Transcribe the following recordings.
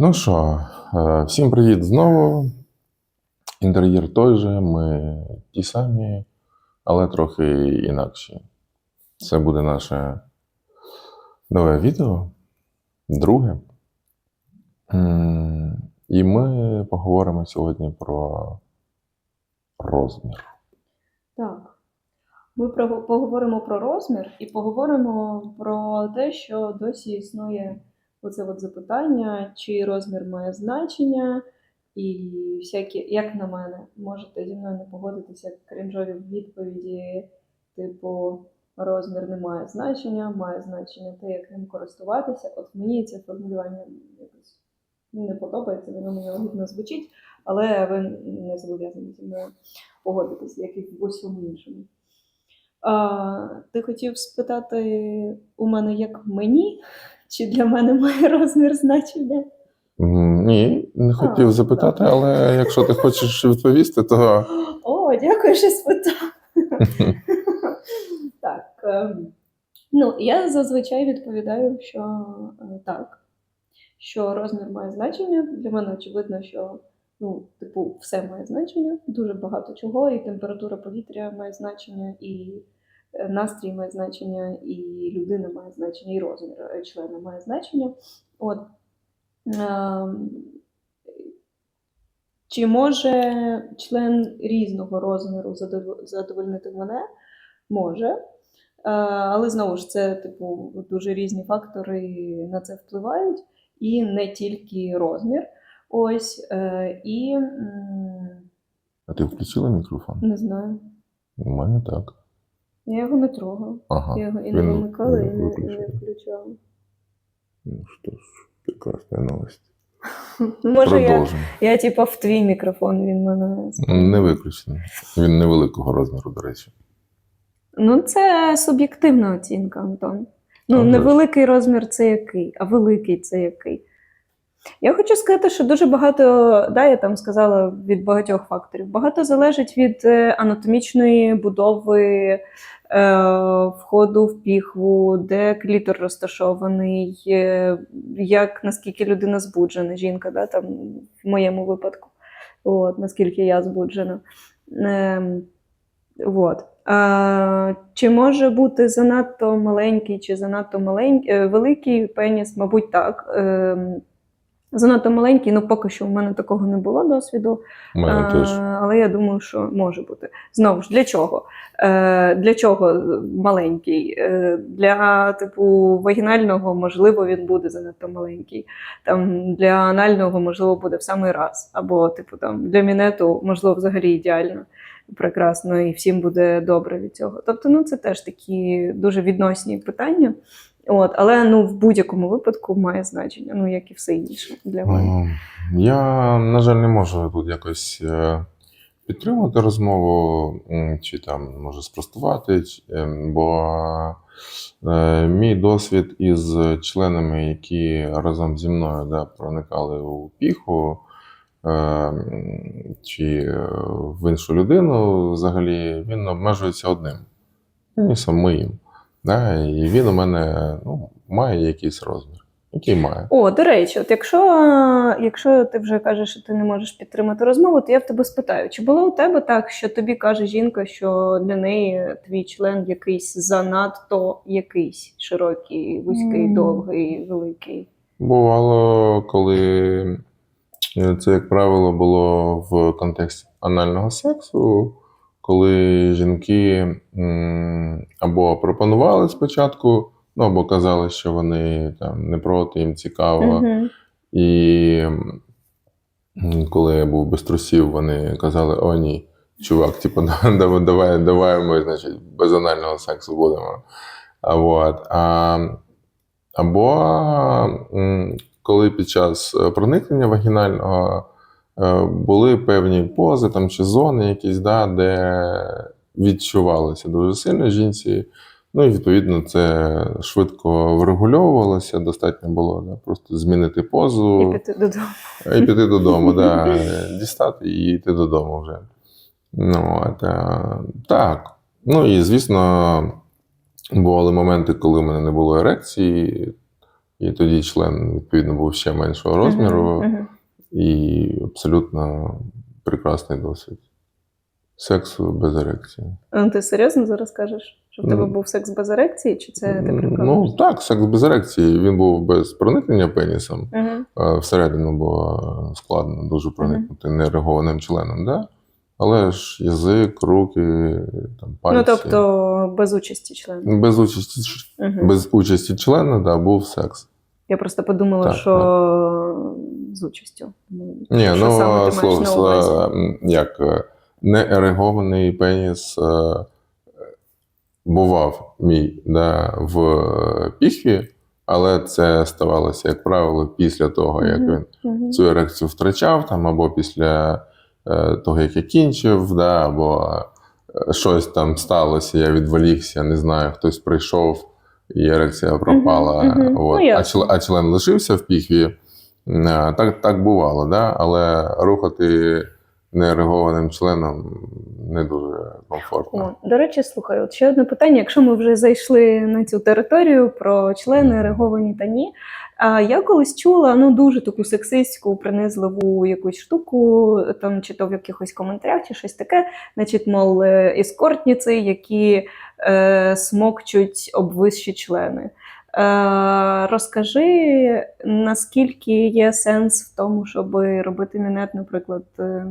Ну що, е, всім привіт знову. Інтер'єр той же, ми ті самі, але трохи інакші. Це буде наше нове відео, друге. І ми поговоримо сьогодні про розмір. Так. Ми поговоримо про розмір і поговоримо про те, що досі існує оце от запитання, чи розмір має значення, і всякі, як на мене, можете зі мною не погодитися крінжові відповіді, типу, розмір не має значення, має значення те, як ним користуватися. От мені це формулювання якось не подобається, воно мені огидно звучить, але ви не зобов'язані зі мною погодитися, як і в усьому іншому. А, ти хотів спитати у мене, як мені, чи для мене має розмір значення? Ні, не хотів А, запитати, але якщо ти хочеш відповісти, то О, дякую, що спитав. так. ем, Ну, я зазвичай відповідаю, що е, так, що розмір має значення. Для мене очевидно, що ну, типу, все має значення, дуже багато чого, і температура повітря має значення, і настрій має значення, і людина має значення, і розмір е, члена має значення. От. Ем, Чи може член різного розміру задовольнити мене? Може. Е, Але знову ж це, типу, дуже різні фактори на це впливають, і не тільки розмір. Ось, е, і а ти включила мікрофон? не знаю, У мене так. Я його не трогав. Ага. Я його і не вимикала, і не, і не включала. Ну що ж, прекрасна новость. Може, я, я типа в твій мікрофон він мене. Не виключений. Він невеликого розміру, до речі. Ну, це суб'єктивна оцінка, Антон. Ну, невеликий розмір це який, а великий це який. Я хочу сказати, що дуже багато, да, я там сказала від багатьох факторів. Багато залежить від е, анатомічної будови е, входу в піхву, де клітор розташований, е, як наскільки людина збуджена, жінка, да, там, в моєму випадку, от, наскільки я збуджена. Ем, от. А, чи може бути занадто маленький чи занадто маленький, е, великий пеніс? Мабуть, так. Ем, занадто маленький, ну поки що в мене такого не було досвіду. Мене А, теж. Але я думаю, що може бути. Знову ж, для чого? Е, для чого маленький? Е, для типу вагінального, можливо, він буде занадто маленький. Там, для анального, можливо, буде в самий раз. Або, типу, там, для мінету, можливо, взагалі ідеально, прекрасно, і всім буде добре від цього. Тобто, ну, це теж такі дуже відносні питання. От, але ну, в будь-якому випадку має значення, ну як і все інше для мене. Я, на жаль, не можу тут якось е, підтримати розмову, чи там може спростувати, ем, бо е, мій досвід із членами, які разом зі мною да, проникали у піху, е, чи в іншу людину, взагалі, він обмежується одним пенісом моїм. Да, і він у мене ну, має якийсь розмір. Який має. О, до речі, от якщо, якщо ти вже кажеш, що ти не можеш підтримати розмову, то я в тебе спитаю, чи було у тебе так, що тобі каже жінка, що для неї твій член якийсь занадто якийсь широкий, вузький, довгий, великий? Бувало, коли е, це, як правило, було в контексті анального сексу, коли жінки або пропонували спочатку, ну або казали, що вони там не проти, їм цікаво. Угу. І коли я був без трусів, вони казали: о, ні, чувак, типу, давай, давай, давай ми, значить, без анального сексу будемо. А, вот. а, або коли під час е, проникнення вагінального були певні пози там, чи зони якісь, да, де відчувалося дуже сильно жінці. Ну і відповідно це швидко врегульовувалося, достатньо було да, просто змінити позу І піти додому. і піти додому, да, дістати і йти додому вже. Ну, от, е, так. Ну і звісно, бували моменти, коли в мене не було ерекції. І тоді член, відповідно, був ще меншого розміру. І абсолютно прекрасний досвід. Сексу без ерекції. Ну, ти серйозно зараз кажеш? Що в тебе Ну, був секс без ерекції, чи це ти Ну так, секс без ерекції. Він був без проникнення пенісом. Мгм. Е, Всередину було складно дуже проникнути неерегованим членом, да? але ж язик, руки, там, пальці. Ну, тобто без участі члена. Без участі, Мгм. без участі члена да, був секс. Я просто подумала, Так, що з участю. Ні, що ну слово, слово, як е, неерегований пеніс е, бував мій да, в е, піхві, але це ставалося, як правило, після того, як він Мгм. цю ерекцію втрачав, там, або після е, того, як я кінчив, да, або е, щось там сталося, я відволікся, не знаю, хтось прийшов, і ерекція пропала. Мгм, мгм. От. Член, а член лишився в піхві. Е, Так, так бувало, да? але рухати неерегованим членом не дуже комфортно. О, до речі, слухай, от ще одне питання. Якщо ми вже зайшли на цю територію про члени, ереговані та ні. А я колись чула ну дуже таку сексистську, принизливу якусь штуку, там чи то в якихось коментарях, чи щось таке. Значить, мов е, ескортниці, які е, смокчуть обвисші члени. Е, розкажи, наскільки є сенс в тому, щоб робити мінет, наприклад, е,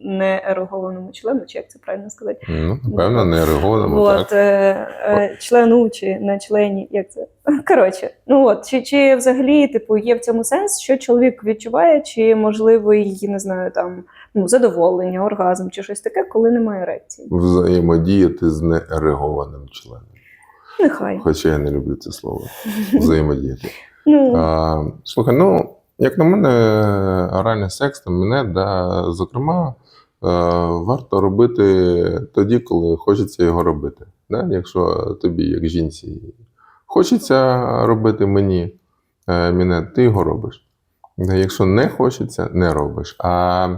не ерогованому члену, чи як це правильно сказати? Ну, напевно, неерегованому, От, так. е, члену чи на члені, як це? Коротше, ну от, чи, чи взагалі типу, є в цьому сенс, що чоловік відчуває, чи можливий, не знаю, там ну, задоволення, оргазм чи щось таке, коли немає ерекції? Взаємодіяти з неерегованим членом. Нехай. Хоча я не люблю це слово. Взаємодіяти. Ну, А, слухай, ну, як на мене, оральний секс там мене, да, зокрема, е, варто робити тоді, коли хочеться його робити. Да? Якщо тобі, як жінці, хочеться робити мені е, мінет, ти його робиш. Якщо не хочеться, не робиш. А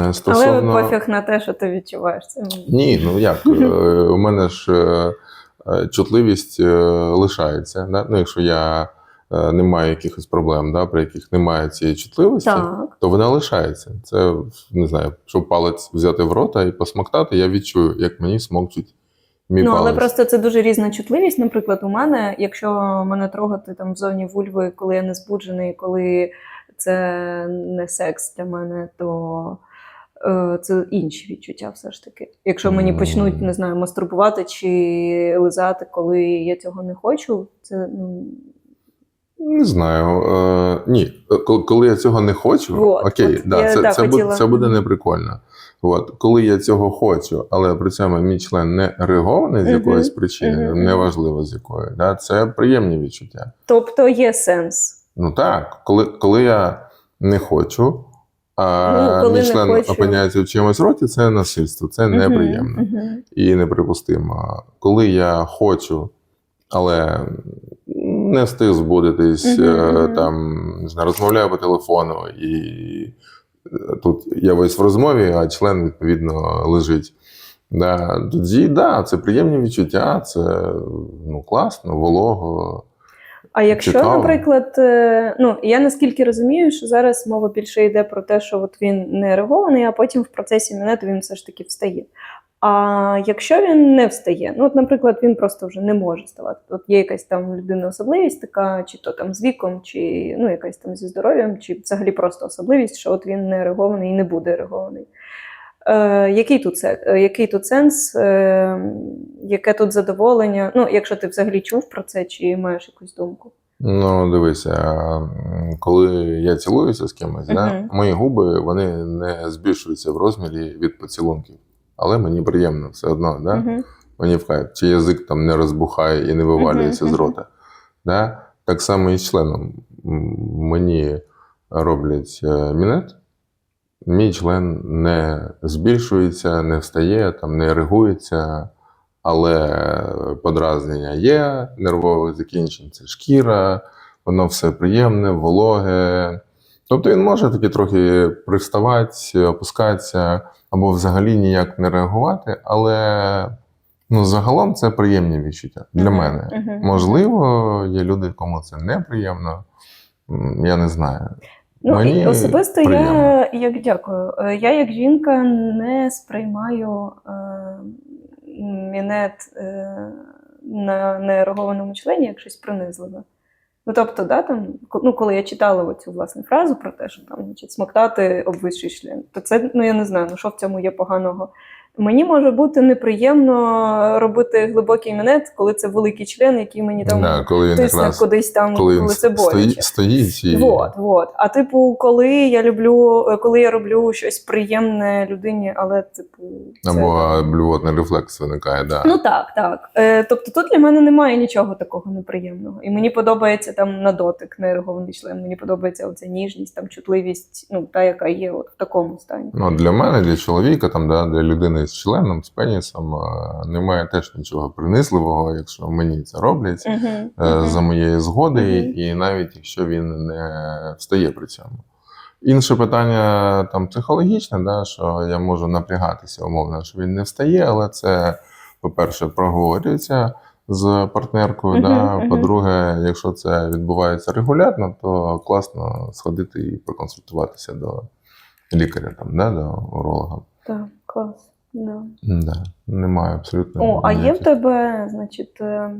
е, стосовно... Але пофіг на те, що ти відчуваєш це. Ні, ну як? У мене ж чутливість е, лишається. Да? Ну, якщо я е, не маю якихось проблем, да, при яких немає цієї чутливості, Так. то вона лишається. Це не знаю, щоб палець взяти в рота і посмоктати, я відчую, як мені смокчуть мій Ну, але палець. просто це дуже різна чутливість. Наприклад, у мене, якщо мене трогати там в зоні вульви, коли я не збуджений, коли це не секс для мене, то е, це інші відчуття все ж таки. Якщо мені почнуть, не знаю, мастурбувати чи лизати, коли я цього не хочу, це ну. Не знаю. Е, ні, Е, коли, я цього не хочу, Вот, окей, от да, я, це, да, це, хотіла. буде, це буде неприкольно. От, коли я цього хочу, але при цьому мій член не регований з якоїсь причини, неважливо з якої, да, це приємні відчуття. Тобто є сенс. Ну так, коли, коли я не хочу, а Ну, коли не член хочу. опиняється в чимось роті, це насильство, це неприємно Мгм, мгм. і неприпустимо. Коли я хочу, але не встиг збудитись, Мгм, е, мгм. там не розмовляю по телефону, і е, тут я весь в розмові, а член відповідно лежить. Да, тоді да, це приємні відчуття, це ну, класно, волого. А якщо, Цікаво. наприклад, е, ну я наскільки розумію, що зараз мова більше йде про те, що от він не реагований, а потім в процесі мінету він все ж таки встає. А якщо він не встає, ну от, наприклад, він просто вже не може вставати. От є якась там у людини особливість така, чи то там з віком, чи ну якась там зі здоров'ям, чи взагалі просто особливість, що от він не реагований і не буде реагований. Е, який, тут, е, який тут сенс, е, яке тут задоволення? Ну, якщо ти взагалі чув про це, чи маєш якусь думку? Ну, дивися, коли я цілуюся з кимось, да, Мгм. мої губи вони не збільшуються в розмірі від поцілунків. Але мені приємно все одно, да? Мгм. мені в кайф. Чи язик там не розбухає і не вивалюється Мгм, з рота. Да? Так само і з членом. Мені роблять е, мінет, мій член не збільшується, не встає, там, не регується, але подразнення є, нервових закінчень це шкіра, воно все приємне, вологе. Тобто він може таки трохи приставати, опускатися, або взагалі ніяк не реагувати, але Ну, загалом це приємні відчуття для мене. Можливо, є люди, кому це неприємно. Я не знаю. Ну, Мені і особисто приємно. я як дякую. Е, Я як жінка не сприймаю е, мінет е, на неерогованому члені як щось принизливе. Ну, тобто, да, там, ну, коли я читала цю власне фразу про те, що там значить, смоктати обвищий член, то це, ну я не знаю, ну що в цьому є поганого. Мені може бути неприємно робити глибокий мінет, коли це великий член, який мені там Да, коли тисне якраз кудись там, коли коли, це боляче. стоїть, і Вот, вот. А типу, коли я люблю, коли я роблю щось приємне людині, але типу. Це, або блювотний рефлекс виникає, да. Ну так, так. Е, тобто тут для мене немає нічого такого неприємного. І мені подобається там на дотик неерегований член. Мені подобається оця ніжність, там чутливість, ну та яка є от в такому стані. Ну, для мене, для чоловіка, там, да, для людини з членом, з пенісом, е, немає теж нічого принизливого, якщо мені це роблять. Угу. е, за моєї згоди, Мгм. і навіть якщо він не встає при цьому. Інше питання там психологічне, да, що я можу напрягатися умовно, що він не встає, але це, по-перше, проговорюється з партнеркою. Мгм, Да. мгм. По-друге, якщо це відбувається регулярно, то класно сходити і проконсультуватися до лікаря, там, да, до уролога. Так, клас. Да. Да. Немає абсолютно. О, а є в тебе, значить, е,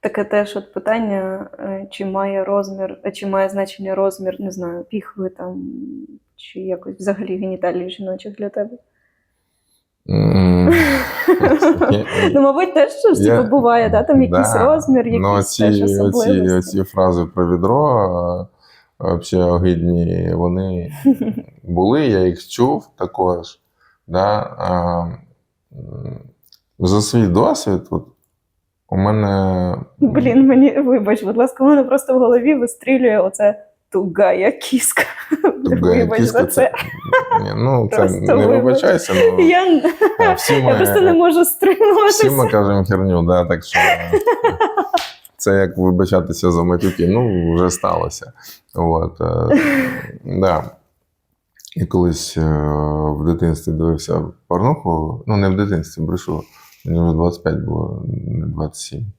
таке теж от питання, е, чи має розмір, е, чи має значення розмір, не знаю, піхви там, чи якось взагалі геніталії жіночих для тебе? Ну, мабуть, теж щось буває, да? там якийсь розмір, якісь ну, теж оці, оці, особливості. оці фрази про відро, взагалі огидні, вони були, я їх чув також. Да? За свій досвід, от, у мене. Блін, мені вибач, будь ласка, у мене просто в голові вистрілює оце тугая кіска. Тугая Вибач кіска, за це. Ні, ну, це Просто не вибач. вибачайся, ну, Я, всі я просто не можу стримуватися. всі ми кажемо херню, да, так що це як вибачатися за матюки, ну, вже сталося. От, е, да. І колись е, в дитинстві дивився порнуху, ну не в дитинстві, брешу, мені вже 25 було, не 27.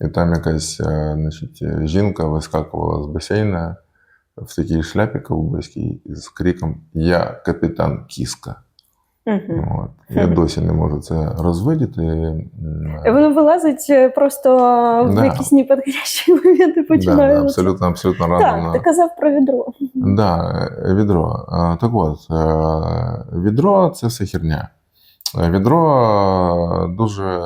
І там якась е, значить, жінка вискакувала з басейна в такій шляпі ковбойській з криком Я капітан Кіска. Мгм. От. Я Мгм. досі не можу це розвидіти. Воно вилазить е, просто в Да. якісь неподходящі моменти починає. да, абсолютно, абсолютно Так, рандомно. ти казав про відро. Да, е, відро. Е, Так от, відро це все херня. Відро дуже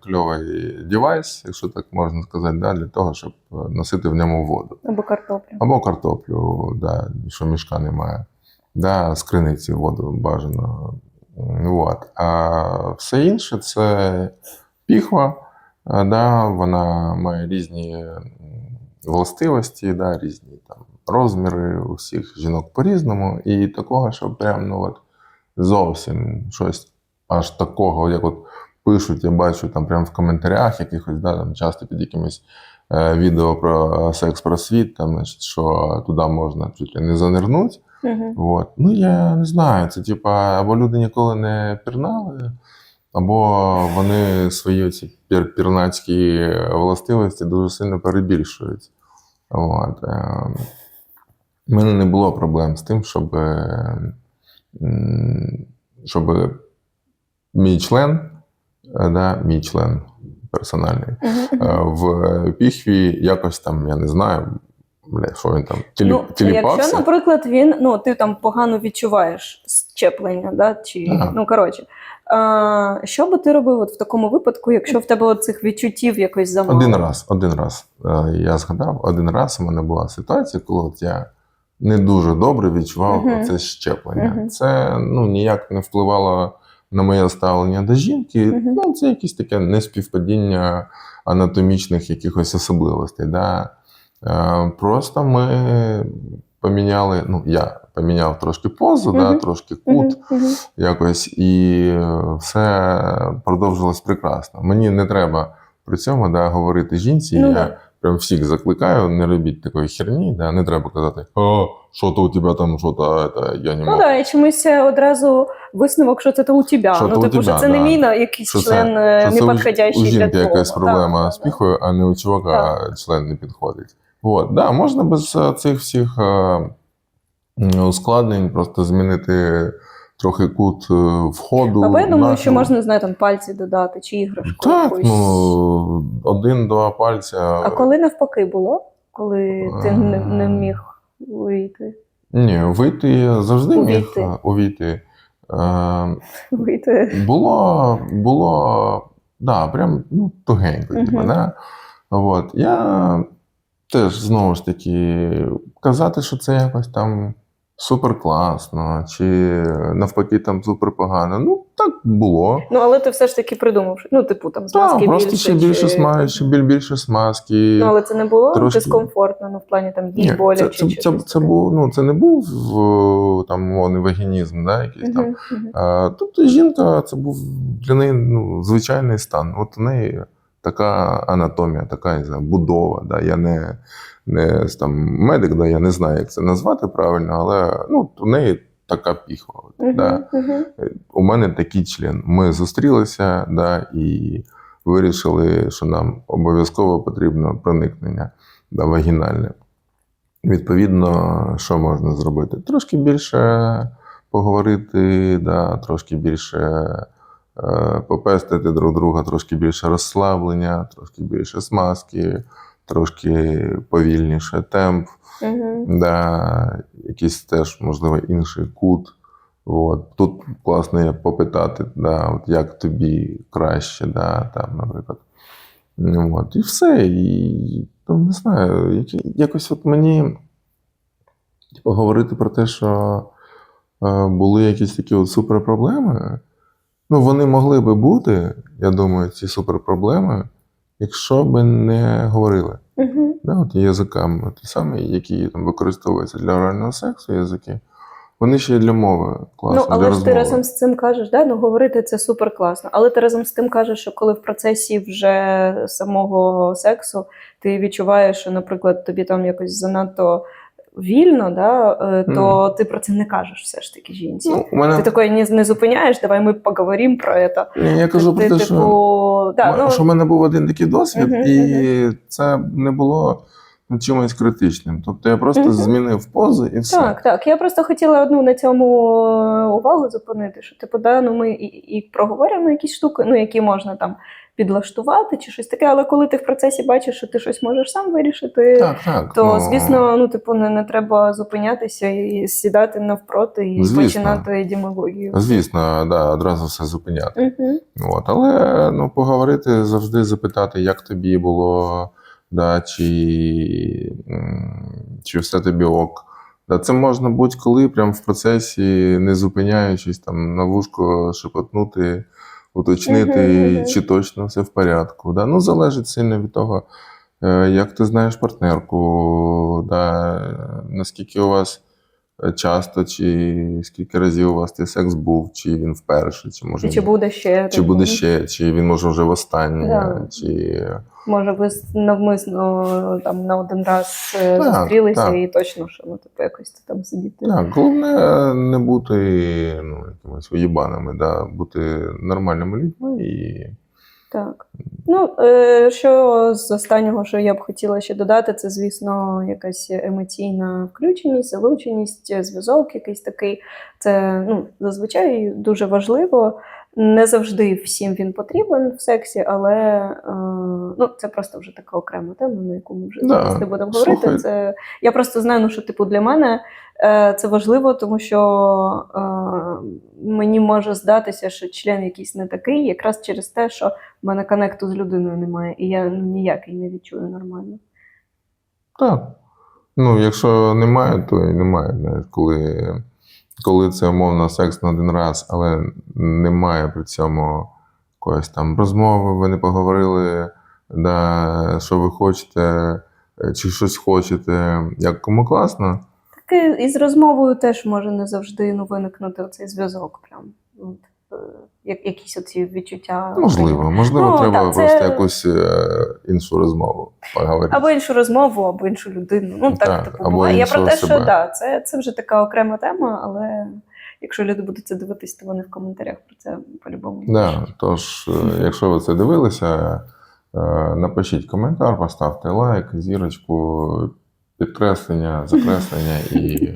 кльовий девайс, якщо так можна сказати, да, для того, щоб носити в ньому воду. Або картоплю. Або картоплю, да, що мішка немає. Да, з криниці воду бажано. От. А все інше це піхва. Е, Да, вона має різні властивості, да, різні там, розміри у всіх жінок по-різному. І такого, що прям ну, от, зовсім щось аж такого, як от пишуть, я бачу там прямо в коментарях якихось, да, там, часто під якимись е, відео про секс про світ, там, значить, що туди можна чуть ли не занирнути. Мгм. От. Ну, я не знаю, це типа, або люди ніколи не пірнали, або вони свої ці пір, пірнацькі властивості дуже сильно перебільшують. От. У мене не було проблем з тим, щоб, е, щоб мій член, е, да, мій член персональний, е, в піхві якось там, я не знаю, бля, що він там, тілі, Ну, тіліпався. якщо, наприклад, він, ну, ти там погано відчуваєш щеплення, да, чи, Ага. ну, коротше, а, що би ти робив от в такому випадку, якщо в тебе от цих відчуттів якось замало? Один раз, один раз. Е, Я згадав, один раз у мене була ситуація, коли от я не дуже добре відчував Мгм. це щеплення. Мгм. Це ну, ніяк не впливало на моє ставлення до жінки. Мгм. Ну, це якесь таке неспівпадіння анатомічних якихось особливостей. Да? Е, Просто ми поміняли, ну, я поміняв трошки позу, да, трошки кут якось, і все продовжилось прекрасно. Мені не треба при цьому да, говорити жінці, Ну, я прям всіх закликаю, не робіть такої херні, да, не треба казати, о, що то у тебе там, що то, это, я не Ну можу. да, і чомусь е, одразу висновок, що це то у тебе. Що ну, то типу, що це не да. мій на якийсь Що член е, це не у- жінки якась проблема да, з піхою, а не у чувака член не підходить. От, да, можна без е, цих всіх е, ускладнень просто змінити трохи кут е, входу. Або я думаю, що можна, не знаю, там пальці додати чи іграшку. Так, якусь. ну, один-два пальця. А коли навпаки було? Коли ти не, не міг вийти? Ні, вийти я завжди Увійти. міг увійти. Е, Вийти. було, було, да, прям ну, тугенько, Мгм. типу, да? От. Я теж знову ж таки казати, що це якось там супер класно, чи навпаки там супер погано. Ну, так було. Ну, але ти все ж таки придумав, ну, типу, там змазки Так, просто ще більше чи... смазки, ще біль- більше смазки. Ну, але це не було трошки- дискомфортно, ну, в плані там біль, Ні, боляче. це, це, чи це, це, таке? був, ну, це не був там мовний вагінізм, да, якийсь там. Мгм, мгм. А, тобто жінка це був для неї ну, звичайний стан. От у неї така анатомія, така не знаю, будова. Да. Я не, не там, медик, да, я не знаю, як це назвати правильно, але ну, у неї така піхва. Мгм, да. мгм. У мене такий член. Ми зустрілися да, і вирішили, що нам обов'язково потрібно проникнення да, вагінальне. Відповідно, що можна зробити? Трошки більше поговорити, да, трошки більше попестити друг друга, трошки більше розслаблення, трошки більше смазки, трошки повільніше темп, Мгм. да, якийсь теж, можливо, інший кут. От. Тут класно є попитати, да, от як тобі краще, да, там, наприклад. От, і все. І ну, не знаю, якось от мені типу, говорити про те, що е, були якісь такі от суперпроблеми. Ну, вони могли би бути, я думаю, ці суперпроблеми, якщо б не говорили. Мгм. Да, от язиками, ті самі, які там використовуються для орального сексу, язики, вони ще й для мови класно. Ну, але для ж ти разом з цим кажеш, да? ну говорити це супер класно. Але ти разом з тим кажеш, що коли в процесі вже самого сексу ти відчуваєш, що, наприклад, тобі там якось занадто вільно, да? е, то ти про це не кажеш все ж таки жінці. Ну, у мене... Ти такої не, не зупиняєш, давай ми поговоримо про це. Ні, я кажу ти, про те, типу, що, да, ну, що в мене був один такий досвід, Мгм, і це не було чимось критичним. Тобто я просто Мгм. змінив пози і все. Так, так. Я просто хотіла одну на цьому увагу зупинити, що типу, да, ну ми і, і проговорюємо якісь штуки, ну які можна там підлаштувати чи щось таке, але коли ти в процесі бачиш, що ти щось можеш сам вирішити, Так, так. то ну, звісно, ну типу, не, не треба зупинятися і сідати навпроти і Звісно. починати демагогію. Звісно, да, одразу все зупиняти. Угу. От, але ну, поговорити завжди запитати, як тобі було, да, чи, чи все тобі ок. Це можна будь-коли, прямо в процесі, не зупиняючись там на вушко шепотнути, уточнити, чи точно все в порядку. Да. Ну, залежить сильно від того, е, як ти знаєш партнерку, да, наскільки у вас часто, чи скільки разів у вас цей секс був, чи він вперше, чи може чи буде ще чи буде ще, чи він може вже востаннє, Да. чи може ви навмисно там на один раз е, Так, зустрілися так. і точно що ну типу якось там сидіти. так, головне не бути ну, якимись уїбанами, да, бути нормальними людьми і Так. Ну, е, що з останнього, що я б хотіла ще додати, це, звісно, якась емоційна включеність, залученість, зв'язок якийсь такий. Це ну, зазвичай дуже важливо. Не завжди всім він потрібен в сексі, але е, ну, це просто вже така окрема тема, на яку ми вже Да, зараз не будемо говорити. Це, я просто знаю, ну, що типу, для мене е, це важливо, тому що е, мені може здатися, що член якийсь не такий, якраз через те, що в мене коннекту з людиною немає, і я ніякий не відчую нормально. так. Ну, якщо немає, то і немає. Знаєш, коли, коли це умовно секс на один раз, але немає при цьому якоїсь там розмови, ви не поговорили, да, що ви хочете, е, чи щось хочете, як кому класно. Так і, з розмовою теж може не завжди ну, виникнути цей зв'язок. Прям. Е, якісь оці відчуття. Можливо, можливо, Ну, треба так, це- просто якусь е, іншу розмову поговорити. Або іншу розмову, або іншу людину. Ну так, Так, типу, або. Я про те, що себе. да, це, це вже така окрема тема, але якщо люди будуть це дивитись, то вони в коментарях про це по-любому Да, тож, е, якщо ви це дивилися, е, напишіть коментар, поставте лайк, зірочку, підкреслення, закреслення і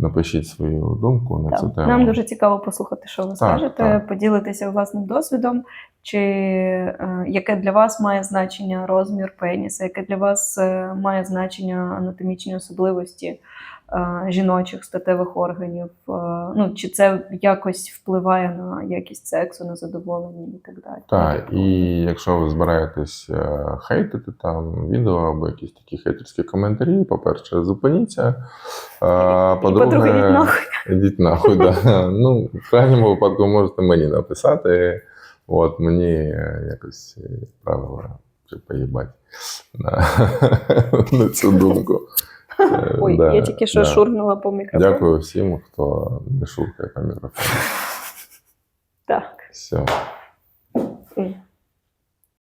напишіть свою думку на цю тему. Нам дуже цікаво послухати, що ви скажете, так. поділитися власним досвідом, чи е, яке для вас має значення розмір пеніса, яке для вас е, має значення анатомічні особливості жіночих статевих органів. е, ну, чи це якось впливає на якість сексу, на задоволення і так далі. Так, і якщо ви збираєтесь е, хейтити там відео або якісь такі хейтерські коментарі, по-перше, зупиніться. А, по-друге, йдіть нахуй. Да. Ну, в крайньому випадку можете мені написати. От мені е, якось е, правило чи поїбать на, на цю думку. Е, Ой, да, я тільки що да. шурнула по мікрофону. Дякую всім, хто не шуркає по мікрофону. Так. Все.